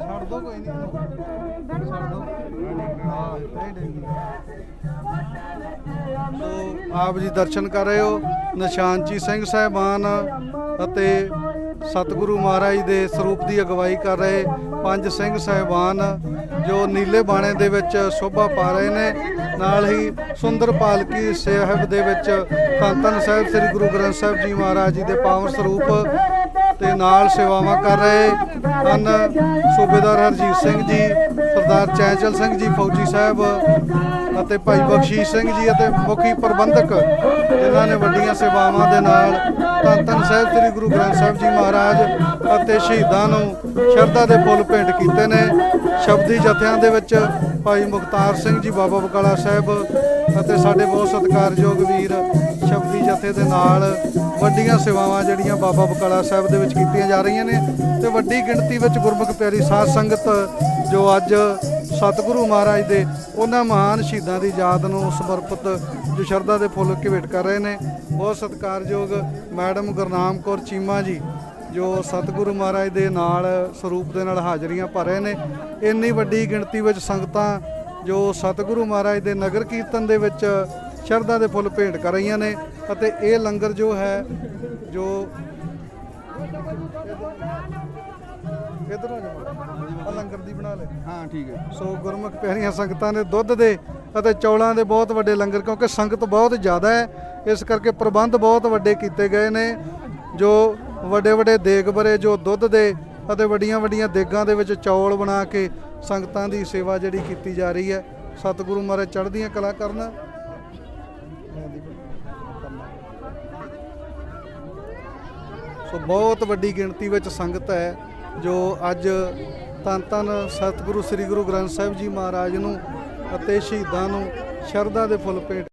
ਛੱਡ ਦੋ ਕੋਈ ਨਹੀਂ ਆਪ ਜੀ ਦਰਸ਼ਨ ਕਰ ਰਹੇ ਹੋ। ਨਿਸ਼ਾਨਚੀ ਸਿੰਘ ਸਾਹਿਬਾਨ ਅਤੇ ਸਤਿਗੁਰੂ ਮਹਾਰਾਜ ਦੇ ਸਰੂਪ ਦੀ ਅਗਵਾਈ ਕਰ ਰਹੇ ਪੰਜ ਸਿੰਘ ਸਾਹਿਬਾਨ, ਜੋ ਨੀਲੇ ਬਾਣੇ ਦੇ ਵਿੱਚ ਸ਼ੋਭਾ ਪਾ ਰਹੇ ਨੇ। ਨਾਲ ਹੀ ਸੁੰਦਰ ਪਾਲਕੀ ਸਾਹਿਬ ਦੇ ਵਿੱਚ ਧੰਨ ਧੰਨ ਸਾਹਿਬ, ਸ੍ਰੀ ਗੁਰੂ ਗ੍ਰੰਥ ਸਾਹਿਬ ਜੀ ਮਹਾਰਾਜ ਜੀ ਦੇ ਪਾਵਨ ਸਰੂਪ ਤੇ ਨਾਲ ਸੇਵਾਵਾਂ ਕਰ ਰਹੇ ਹਨ। ਸੂਬੇਦਾਰ ਹਰਜੀਤ ਸਿੰਘ ਜੀ, ਸਰਦਾਰ ਚੈਚਲ ਸਿੰਘ ਜੀ, ਫੌਜੀ ਸਾਹਿਬ ਅਤੇ ਭਾਈ ਬਖਸ਼ੀਸ਼ ਸਿੰਘ ਜੀ ਅਤੇ ਮੁਖੀ ਪ੍ਰਬੰਧਕ, ਜਿਨ੍ਹਾਂ ਨੇ ਵੱਡੀਆਂ ਸੇਵਾਵਾਂ ਦੇ ਨਾਲ ਧੰਨ ਧੰਨ ਸਾਹਿਬ ਸ੍ਰੀ ਗੁਰੂ ਗ੍ਰੰਥ ਸਾਹਿਬ ਜੀ ਮਹਾਰਾਜ ਅਤੇ ਸ਼ਹੀਦਾਂ ਨੂੰ ਸ਼ਰਧਾ ਦੇ ਫੁੱਲ ਭੇਂਟ ਕੀਤੇ ਨੇ। ਸ਼ਬਦੀ ਜਥਿਆਂ ਦੇ ਵਿੱਚ ਭਾਈ ਮੁਖਤਾਰ ਸਿੰਘ ਜੀ, ਬਾਬਾ ਬਕਾਲਾ ਸਾਹਿਬ ਅਤੇ ਸਾਡੇ ਬਹੁਤ ਸਤਿਕਾਰਯੋਗ ਵੀਰ ਸ਼ਬਦੀ ਜਥੇ ਦੇ ਨਾਲ ਵੱਡੀਆਂ ਸੇਵਾਵਾਂ ਜਿਹੜੀਆਂ ਬਾਬਾ ਬਕਾਲਾ ਸਾਹਿਬ ਦੇ ਵਿੱਚ ਕੀਤੀਆਂ ਜਾ ਰਹੀਆਂ ਨੇ ਤੇ ਵੱਡੀ ਗਿਣਤੀ ਵਿੱਚ ਗੁਰਮੁਖ ਪਿਆਰੀ ਸਾਧ ਸੰਗਤ ਜੋ ਅੱਜ ਸਤਿਗੁਰੂ ਮਹਾਰਾਜ ਦੇ ਉਹਨਾਂ ਮਹਾਨ ਸ਼ਹੀਦਾਂ ਦੀ ਯਾਦ ਨੂੰ ਸਮਰਪਿਤ ਜੋ ਸ਼ਰਧਾ ਦੇ ਫੁੱਲ ਭੇਟ ਕਰ ਰਹੇ ਨੇ। ਬਹੁਤ ਸਤਿਕਾਰਯੋਗ ਮੈਡਮ ਗੁਰਨਾਮ ਕੌਰ ਚੀਮਾ ਜੀ ਜੋ ਸਤਿਗੁਰੂ ਮਹਾਰਾਜ ਦੇ ਨਾਲ ਸਰੂਪ ਦੇ ਨਾਲ ਹਾਜ਼ਰੀਆਂ ਭਰ ਰਹੇ ਨੇ ਇੰਨੀ ਵੱਡੀ ਗਿਣਤੀ ਵਿੱਚ ਸੰਗਤਾਂ ਜੋ ਸਤਿਗੁਰੂ ਮਹਾਰਾਜ ਦੇ ਨਗਰ ਕੀਰਤਨ ਦੇ ਵਿੱਚ ਸ਼ਰਧਾ ਦੇ ਫੁੱਲ ਭੇਂਟ ਕਰ ਰਹੀਆਂ ਨੇ ਅਤੇ ਇਹ ਲੰਗਰ ਜੋ ਹੈ ਜੋ ਇਧਰ ਆ ਜਾ ਲੰਗਰ ਦੀ ਬਣਾ ਲੈ। ਹਾਂ ਠੀਕ ਹੈ। ਸੋ ਗੁਰਮੁਖ ਪਿਆਰੀਆਂ ਸੰਗਤਾਂ ਨੇ ਦੁੱਧ ਦੇ ਅਤੇ ਚੌਲਾਂ ਦੇ ਬਹੁਤ ਵੱਡੇ ਲੰਗਰ ਕਿਉਂਕਿ ਸੰਗਤ ਬਹੁਤ ਜ਼ਿਆਦਾ ਹੈ ਇਸ ਕਰਕੇ ਪ੍ਰਬੰਧ ਬਹੁਤ ਵੱਡੇ ਕੀਤੇ ਗਏ ਨੇ ਜੋ ਵੱਡੇ ਵੱਡੇ ਦੇਗ ਬਰੇ ਜੋ ਦੁੱਧ ਦੇ ਅਤੇ ਵੱਡੀਆਂ ਵੱਡੀਆਂ ਦੇਗਾਂ ਦੇ ਵਿੱਚ ਚੌਲ ਬਣਾ ਕੇ ਸੰਗਤਾਂ ਦੀ ਸੇਵਾ ਜਿਹੜੀ ਕੀਤੀ ਜਾ ਰਹੀ ਹੈ। ਸਤਿਗੁਰੂ ਮਹਾਰਾਜ ਚੜ੍ਹਦੀਆਂ ਕਲਾ ਕਰਨ। ਸੋ ਬਹੁਤ ਵੱਡੀ ਗਿਣਤੀ ਵਿੱਚ ਸੰਗਤ ਹੈ, ਜੋ ਅੱਜ ਤਨ ਧੰਨ ਸਤਿਗੁਰੂ ਸ੍ਰੀ ਗੁਰੂ ਗ੍ਰੰਥ ਸਾਹਿਬ ਜੀ ਮਹਾਰਾਜ ਨੂੰ ਅਤੇ ਸ਼ਹੀਦਾਂ ਨੂੰ ਸ਼ਰਧਾ ਦੇ ਫੁੱਲ ਭੇਟ